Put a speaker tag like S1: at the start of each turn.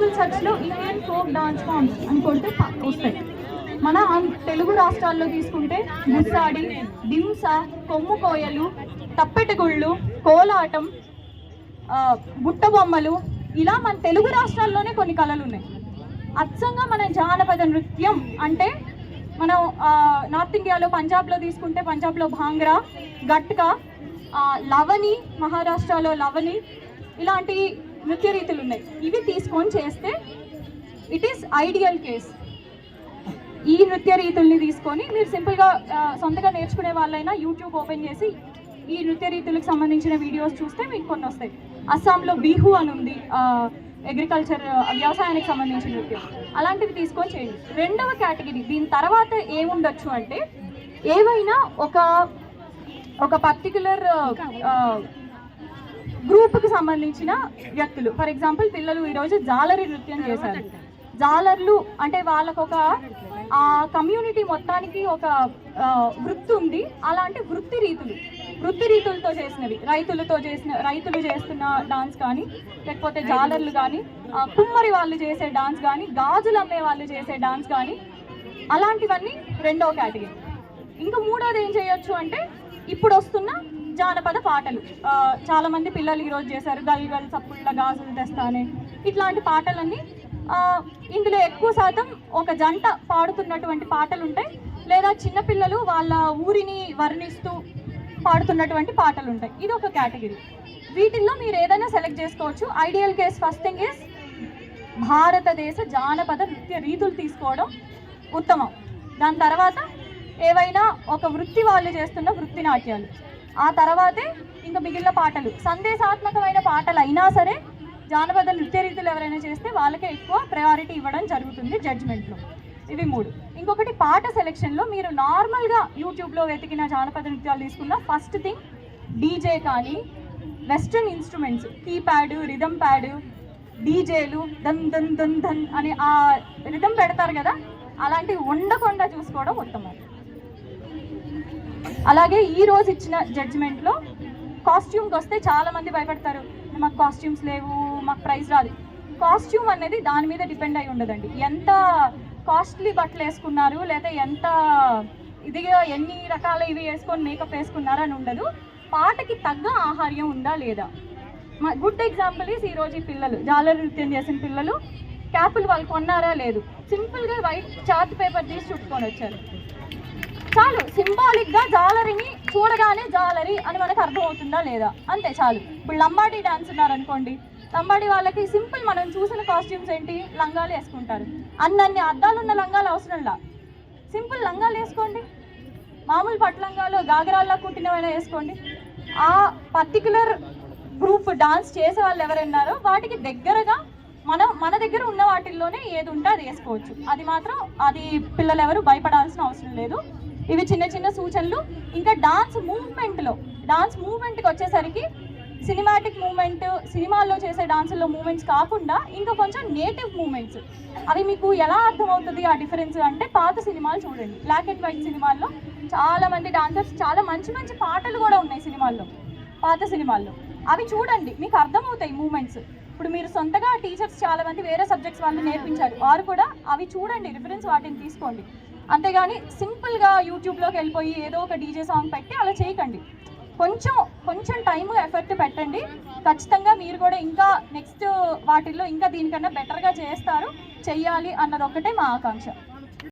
S1: Google సెర్చ్లో Indian folk dance forms అని కొడితే వస్తాయి. మన తెలుగు రాష్ట్రాల్లో తీసుకుంటే గుస్సాడి దింస కొమ్ము కోయలు తప్పెటగుళ్ళు కోలాటం ఆ, బుట్ట బొమ్మలు ఇలా మన తెలుగు రాష్ట్రాల్లోనే కొన్ని కళలు ఉన్నాయి అచ్చంగా మన జానపద నృత్యం అంటే మనం నార్త్ ఇండియాలో పంజాబ్లో తీసుకుంటే పంజాబ్లో భాంగ్రా గట్కా లవణి లవని మహారాష్ట్రలో లవని ఇలాంటి నృత్య రీతులు ఉన్నాయి ఇవి తీసుకొని చేస్తే ఇట్ ఈస్ ఐడియల్ కేస్ ఈ నృత్య రీతుల్ని తీసుకొని మీరు సింపుల్గా సొంతగా నేర్చుకునే వాళ్ళైనా యూట్యూబ్ ఓపెన్ చేసి ఈ నృత్య రీతులకు సంబంధించిన వీడియోస్ చూస్తే మీకు కొన్ని వస్తాయి. అస్సాంలో బిహు అని ఉంది అగ్రికల్చర్ వ్యవసాయానికి సంబంధించిన నృత్యం. అలాంటివి తీసుకొని చేయండి. రెండవ కేటగిరీ దీని తర్వాత ఏముండొచ్చు అంటే ఏవైనా ఒక ఒక పర్టికులర్ గ్రూప్కి సంబంధించిన వ్యక్తులు. ఫర్ ఎగ్జాంపుల్ పిల్లలు ఈరోజు జాలరి నృత్యం చేశారు. జాలర్లు అంటే వాళ్ళకు ఒక ఆ కమ్యూనిటీ మొత్తానికి ఒక వృత్తి ఉంది. అలాంటి వృత్తి రీతులు. వృత్తి రీతులతో చేసినవి. రైతులతో చేసిన రైతులు చేస్తున్న డాన్స్ కానీ లేకపోతే జాలర్లు కానీ కుమ్మరి వాళ్ళు చేసే డాన్స్ కానీ గాజులు అమ్మే వాళ్ళు చేసే డాన్స్ కానీ అలాంటివన్నీ రెండో కేటగిరీ. ఇంకా మూడోది ఏం చేయొచ్చు అంటే ఇప్పుడు వస్తున్న జానపద పాటలు. చాలామంది చాలా మంది పిల్లలు ఈరోజు చేశారు గల్ గల్ గాజులు తెస్తానే. ఇట్లాంటి పాటలన్నీ ఇందులో ఎక్కువ శాతం ఒక జంట పాడుతున్నటువంటి పాటలు ఉంటాయి లేదా చిన్నపిల్లలు వాళ్ళ ఊరిని వర్ణిస్తూ పాడుతున్నటువంటి పాటలు ఉంటాయి ఇది ఒక కేటగిరీ. వీటిల్లో మీరు ఏదైనా సెలెక్ట్ చేసుకోవచ్చు. Ideal case first thing is భారతదేశ జానపద నృత్య రీతులు తీసుకోవడం ఉత్తమం. దాని తర్వాత ఏవైనా ఒక వృత్తి వాళ్ళు చేస్తున్న వృత్తి నాట్యాలు ఆ తర్వాతే ఇంకా మిగిలిన పాటలు. సందేశాత్మకమైన పాటలు అయినా సరే జానపద నృత్య రీతులు ఎవరైనా చేస్తే వాళ్ళకే ఎక్కువ ప్రయారిటీ ఇవ్వడం జరుగుతుంది జడ్జ్మెంట్లో ఇవి మూడు. ఇంకొకటి పాట సెలెక్షన్లో మీరు నార్మల్గా యూట్యూబ్లో వెతికిన జానపద నృత్యాలు తీసుకున్న ఫస్ట్ థింగ్ డీజే కానీ western instruments keypad rhythm pad డీజేలు దన్ దన్ దన్ దన్ అని ఆ రిధమ్ పెడతారు కదా? అలాంటివి ఉండకుండా చూసుకోవడం ఉత్తమం. అలాగే ఈ రోజు ఇచ్చిన జడ్జిమెంట్లో కాస్ట్యూమ్కి వస్తే చాలా మంది భయపడతారు. మాకు కాస్ట్యూమ్స్ లేవు మాకు ప్రైస్ రాదు. కాస్ట్యూమ్ అనేది దాని మీద డిపెండ్ అయి ఉండదండి. ఎంత కాస్ట్లీ బట్టలు వేసుకున్నారు లేదా ఎంత ఇదిగా ఎన్ని రకాల ఇవి వేసుకొని మేకప్ వేసుకున్నారు అని ఉండదు. పాటకి తగ్గ ఆహార్యం ఉందా లేదా? మా గుడ్ ఎగ్జాంపుల్ ఈస్ ఈరోజు ఈ పిల్లలు జాలర్ నృత్యం చేసిన పిల్లలు క్యాపులు వాళ్ళు కొన్నారా? లేదు. సింపుల్గా వైట్ చార్ట్ పేపర్ తీసి చుట్టుకొని వచ్చారు. చాలు. సింబాలిక్గా జాలరిని చూడగానే జాలరి అని మనకు అర్థమవుతుందా లేదా? అంతే చాలు. ఇప్పుడు లంబాడీ డాన్స్ ఉన్నారనుకోండి. లంబాడీ వాళ్ళకి సింపుల్ మనం చూసిన కాస్ట్యూమ్స్ ఏంటి? లంగాలు వేసుకుంటారు. అన్నన్ని అద్దాలు ఉన్న లంగాలు అవసరంలా సింపుల్ లంగాలు వేసుకోండి. మామూలు పట్లంగాలు గాగరాల్లో కుట్టినవైనా వేసుకోండి. ఆ పర్టికులర్ గ్రూప్ డాన్స్ చేసే వాళ్ళు ఎవరున్నారో వాటికి దగ్గరగా మనం మన దగ్గర ఉన్న వాటిల్లోనే ఏది ఉంటే అది వేసుకోవచ్చు. అది మాత్రం అది పిల్లలు ఎవరు భయపడాల్సిన అవసరం లేదు. ఇవి చిన్న చిన్న సూచనలు. ఇంకా డాన్స్ మూవ్మెంట్లో డాన్స్ మూవ్మెంట్కి వచ్చేసరికి సినిమాటిక్ మూమెంట్ సినిమాల్లో చేసే డాన్సుల్లో మూమెంట్స్ కాకుండా ఇంకా కొంచెం నేటివ్ మూమెంట్స్ అవి మీకు ఎలా అర్థమవుతుంది ఆ డిఫరెన్స్ అంటే పాత సినిమాలు చూడండి. బ్లాక్ అండ్ వైట్ సినిమాల్లో చాలా మంది డాన్సర్స్ చాలా మంచి మంచి పాటలు కూడా ఉన్నాయి సినిమాల్లో పాత సినిమాల్లో. అవి చూడండి మీకు అర్థమవుతాయి మూమెంట్స్ ఇప్పుడు మీరు సొంతగా టీచర్స్ చాలా మంది వేరే సబ్జెక్ట్స్ వాళ్ళు నేర్పించారు. వారు కూడా అవి చూడండి రిఫరెన్స్ వాటిని తీసుకోండి. అంతేగాని సింపుల్గా యూట్యూబ్లోకి వెళ్ళిపోయి ఏదో ఒక డీజే సాంగ్ పెట్టి అలా చేయకండి. కొంచెం కొంచెం టైము ఎఫర్ట్ పెట్టండి. ఖచ్చితంగా మీరు కూడా ఇంకా నెక్స్ట్ వాటిల్లో ఇంకా దీనికన్నా బెటర్గా చేస్తారు. చెయ్యాలి అన్నది ఒకటే మా ఆకాంక్ష.